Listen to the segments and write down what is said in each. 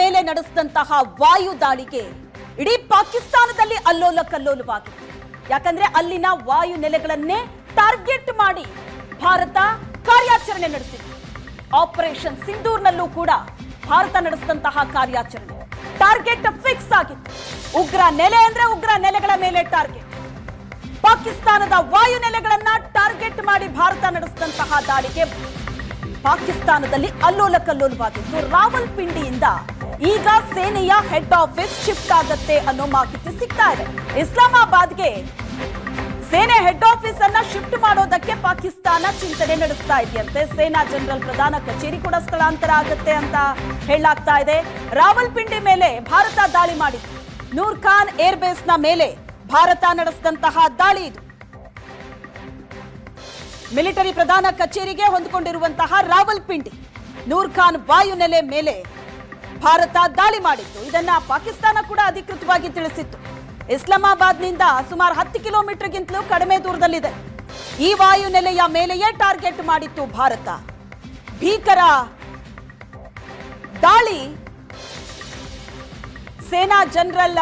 ಮೇಲೆ ನಡೆಸಿದಂತಹ ವಾಯು ದಾಳಿಗೆ ಇಡೀ ಪಾಕಿಸ್ತಾನದಲ್ಲಿ ಅಲ್ಲೋಲ ಕಲ್ಲೋಲವಾಗಿದೆ. ಯಾಕಂದ್ರೆ ಅಲ್ಲಿನ ವಾಯು ನೆಲೆಗಳನ್ನೇ ಟಾರ್ಗೆಟ್ ಮಾಡಿ ಭಾರತ ಕಾರ್ಯಾಚರಣೆ ನಡೆಸಿತ್ತು. ಆಪರೇಷನ್ ಸಿಂಧೂರ್ನಲ್ಲೂ ಕೂಡ ಭಾರತ ನಡೆಸಿದಂತಹ ಕಾರ್ಯಾಚರಣೆ ಟಾರ್ಗೆಟ್ ಫಿಕ್ಸ್ ಆಗಿತ್ತು. ಉಗ್ರ ನೆಲೆ ಅಂದ್ರೆ ಉಗ್ರ ನೆಲೆಗಳ ಮೇಲೆ ಟಾರ್ಗೆಟ್. ಪಾಕಿಸ್ತಾನದ ವಾಯು ನೆಲೆಗಳನ್ನ ಟಾರ್ಗೆಟ್ ಮಾಡಿ ಭಾರತ ನಡೆಸಿದಂತಹ ದಾಳಿಗೆ ಪಾಕಿಸ್ತಾನದಲ್ಲಿ ಅಲ್ಲೋಲ ಕಲ್ಲೋಲವಾಗಿತ್ತು. ರಾವಲ್ಪಿಂಡಿಯಿಂದ ಈಗ ಸೇನೆಯ ಹೆಡ್ ಆಫೀಸ್ ಶಿಫ್ಟ್ ಆಗತ್ತೆ ಅನ್ನೋ ಮಾಹಿತಿ ಸಿಗ್ತಾ ಇದೆ. ಇಸ್ಲಾಮಾಬಾದ್ಗೆ ಸೇನೆ ಹೆಡ್ ಆಫೀಸ್ ಅನ್ನ ಶಿಫ್ಟ್ ಮಾಡೋದಕ್ಕೆ ಪಾಕಿಸ್ತಾನ ಚಿಂತನೆ ನಡೆಸ್ತಾ ಇದೆಯಂತೆ. ಸೇನಾ ಜನರಲ್ ಪ್ರಧಾನ ಕಚೇರಿ ಕೂಡ ಸ್ಥಳಾಂತರ ಆಗುತ್ತೆ ಅಂತ ಹೇಳಲಾಗ್ತಾ ಇದೆ. ರಾವಲ್ಪಿಂಡಿ ಮೇಲೆ ಭಾರತ ದಾಳಿ ಮಾಡಿತ್ತು ನೂರ್ ಖಾನ್ ಏರ್ ಬೇಸ್ನ ಮೇಲೆ ಭಾರತ ನಡೆಸಿದಂತಹ ದಾಳಿ ಇದು. ಮಿಲಿಟರಿ ಪ್ರಧಾನ ಕಚೇರಿಗೆ ಹೊಂದಿಕೊಂಡಿರುವಂತಹ ರಾವಲ್ಪಿಂಡಿ, ನೂರ್ ಖಾನ್ ವಾಯುನೆಲೆ ಮೇಲೆ ಭಾರತ ದಾಳಿ ಮಾಡಿತ್ತು. ಇದನ್ನ ಪಾಕಿಸ್ತಾನ ಕೂಡ ಅಧಿಕೃತವಾಗಿ ತಿಳಿಸಿತ್ತು. ಇಸ್ಲಾಮಾಬಾದ್ನಿಂದ ಸುಮಾರು ಹತ್ತು ಕಿಲೋಮೀಟರ್ಗಿಂತಲೂ ಕಡಿಮೆ ದೂರದಲ್ಲಿದೆ. ಈ ವಾಯುನೆಲೆಯ ಮೇಲೆಯೇ ಟಾರ್ಗೆಟ್ ಮಾಡಿತ್ತು ಭಾರತ. ಭೀಕರ ದಾಳಿ ಸೇನಾ ಜನರಲ್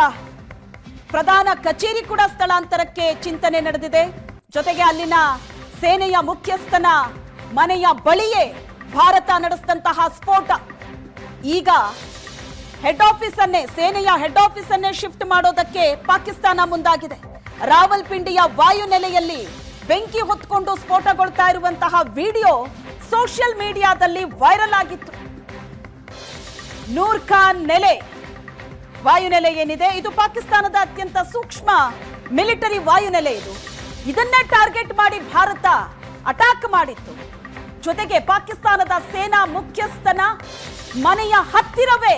ಪ್ರಧಾನ ಕಚೇರಿ ಕೂಡ ಸ್ಥಳಾಂತರಕ್ಕೆ ಚಿಂತನೆ ನಡೆದಿದೆ. ಜೊತೆಗೆ ಅಲ್ಲಿನ ಸೇನೆಯ ಮುಖ್ಯಸ್ಥನ ಮನೆಯ ಬಳಿಯೇ ಭಾರತ ನಡೆಸಿದಂತಹ ಸ್ಫೋಟ. ಈಗ ಹೆಡ್ ಆಫೀಸ್ ಅನ್ನೇ, ಸೇನೆಯ ಹೆಡ್ ಆಫೀಸ್ ಅನ್ನೇ ಶಿಫ್ಟ್ ಮಾಡೋದಕ್ಕೆ ಪಾಕಿಸ್ತಾನ ಮುಂದಾಗಿದೆ. ರಾವಲ್ಪಿಂಡಿಯ ವಾಯು ನೆಲೆಯಲ್ಲಿ ಬೆಂಕಿ ಹೊತ್ಕೊಂಡು ಸ್ಫೋಟಗೊಳ್ತಾ ಇರುವಂತಹ ವಿಡಿಯೋ ಸೋಷಿಯಲ್ ಮೀಡಿಯಾದಲ್ಲಿ ವೈರಲ್ ಆಗಿತ್ತು. ನೂರ್ ಖಾನ್ ನೆಲೆ ವಾಯುನೆಲೆ ಏನಿದೆ? ಇದು ಪಾಕಿಸ್ತಾನದ ಅತ್ಯಂತ ಸೂಕ್ಷ್ಮ ಮಿಲಿಟರಿ ವಾಯುನೆಲೆ ಇದು. ಇದನ್ನೇ ಟಾರ್ಗೆಟ್ ಮಾಡಿ ಭಾರತ ಅಟ್ಯಾಕ್ ಮಾಡಿತ್ತು. ಜೊತೆಗೆ ಪಾಕಿಸ್ತಾನದ ಸೇನಾ ಮುಖ್ಯಸ್ಥನ ಮನೆಯ ಹತ್ತಿರವೇ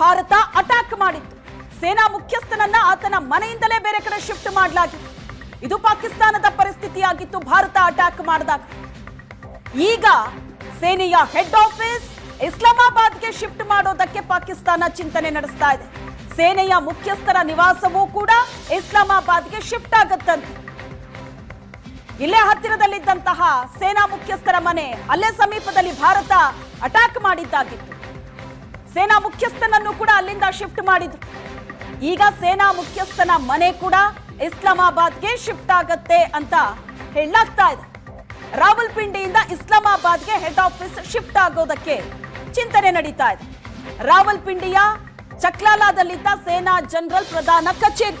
ಭಾರತ ಅಟ್ಯಾಕ್ ಮಾಡಿತ್ತು. ಸೇನಾ ಮುಖ್ಯಸ್ಥನನ್ನ ಆತನ ಮನೆಯಿಂದಲೇ ಬೇರೆ ಕಡೆ ಶಿಫ್ಟ್ ಮಾಡಲಾಗಿತ್ತು. ಇದು ಪಾಕಿಸ್ತಾನದ ಪರಿಸ್ಥಿತಿಯಾಗಿತ್ತು. ಭಾರತ ಅಟ್ಯಾಕ್ ಮಾಡಿದಾಗ. ಈಗ ಸೇನೆಯ ಹೆಡ್ ಆಫೀಸ್ ಇಸ್ಲಾಮಾಬಾದ್ಗೆ ಶಿಫ್ಟ್ ಮಾಡೋದಕ್ಕೆ ಪಾಕಿಸ್ತಾನ ಚಿಂತನೆ ನಡೆಸ್ತಾ ಇದೆ. ಸೇನೆಯ ಮುಖ್ಯಸ್ಥರ ನಿವಾಸವೂ ಕೂಡ ಇಸ್ಲಾಮಾಬಾದ್ಗೆ ಶಿಫ್ಟ್ ಆಗತ್ತಂತೆ. ಇಲ್ಲೇ ಹತ್ತಿರದಲ್ಲಿದ್ದಂತಹ ಸೇನಾ ಮುಖ್ಯಸ್ಥರ ಮನೆ ಅಲ್ಲೇ ಸಮೀಪದಲ್ಲಿ ಭಾರತ ಅಟ್ಯಾಕ್ ಮಾಡಿದ್ದಾಗಿತ್ತು. ಸೇನಾ ಮುಖ್ಯಸ್ಥನನ್ನು ಕೂಡ ಅಲ್ಲಿಂದ ಶಿಫ್ಟ್ ಮಾಡಿದ್ರು. ಈಗ ಸೇನಾ ಮುಖ್ಯಸ್ಥನ ಮನೆ ಕೂಡ ಇಸ್ಲಾಮಾಬಾದ್ಗೆ ಶಿಫ್ಟ್ ಆಗತ್ತೆ ಅಂತ ಹೇಳಲಾಗ್ತಾ ಇದೆ. ರಾವಲ್ಪಿಂಡಿಯಿಂದ ಇಸ್ಲಾಮಾಬಾದ್ಗೆ ಹೆಡ್ ಆಫೀಸ್ ಶಿಫ್ಟ್ ಆಗೋದಕ್ಕೆ ಚಿಂತನೆ ನಡೀತಾ ಇದೆ. ರಾವಲ್ಪಿಂಡಿಯ ಚಕ್ಲಾಲಾದಲ್ಲಿದ್ದ ಸೇನಾ ಜನರಲ್ ಪ್ರಧಾನ ಕಚೇರಿ